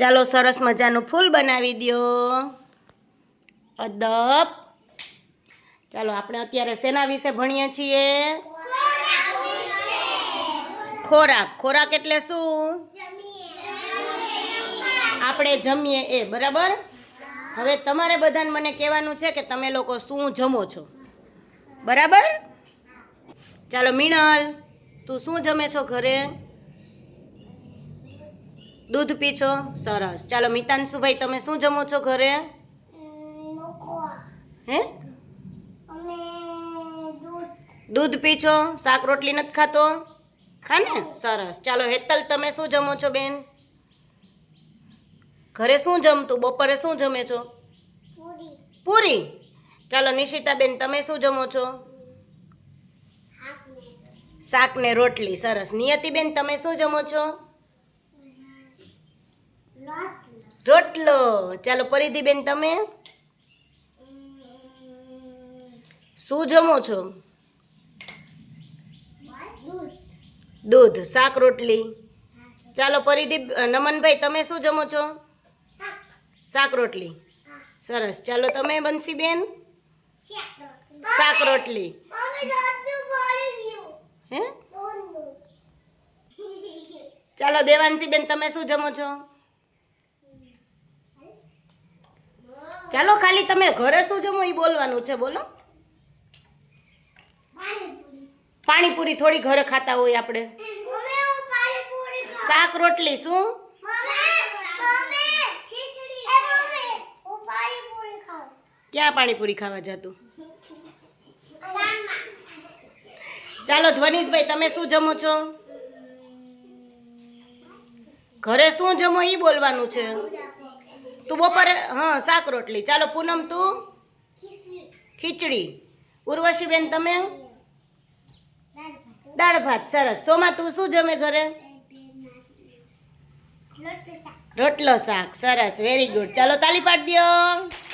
ચાલો સરસ મજાનું ફૂલ બનાવી દ્યો અદબ. ચાલો આપણે અત્યારે શેના વિશે ભણીએ છીએ? ખોરાક. ખોરાક એટલે શું? આપણે જમીએ એ, બરાબર? હવે તમારે બધાને મને કહેવાનું છે કે તમે લોકો શું જમો છો? બરાબર? ચાલો મિનલ તું શું જમે છો ઘરે? દૂધ પી છો સરસ. ચાલો મિતાંશુભાઈ તમે શું જમો છો ઘરે? હે? દૂધ પી છો શાક રોટલી નથી ખાતો? ખાને? સરસ. ચાલો, હેતલ, તમે શું જમો છો, બેન? ઘરે શું જમતું? બપોરે શું જમે છો? પૂરી. ચાલો, નિશિતાબેન, તમે શું જમો છો? શાક ને રોટલી. સરસ. નિયતિબેન, તમે શું જમો છો? રોટલો. ચાલો પરિધિબેન, તમે? શું જમો છો? દૂધ. શાક, રોટલી. ચાલો પરિદીપ નમનભાઈ, તમે શું જમો છો? શાક, રોટલી. સરસ. ચાલો તમે, બંસીબેન? શાક, રોટલી. હે? ચાલો, દેવાંશીબેન, તમે શું જમો છો? ચાલો ખાલી તમે ઘરે શું જમો એ બોલવાનું છે, બોલો. પાણીપુરી થોડી ઘરે ખાતા હોય આપણે. શાક, રોટલી, શું? ક્યાં પાણીપુરી ખાવા જતું? ચાલો ધ્વનિશભાઈ, તમે શું જમો છો? ઘરે શું જમો એ બોલવાનું છે. તું બપોરે, હા, શાક રોટલી. ચાલો, પૂનમ, તું? ખીચડી. ઉર્વશીબેન, તમે? દાળ ભાત, સરસ. સોમાં, તું શું જમે ઘરે? રોટલો શાક. સરસ વેરી ગુડ ચાલો, તાલી પાડી દ્યો.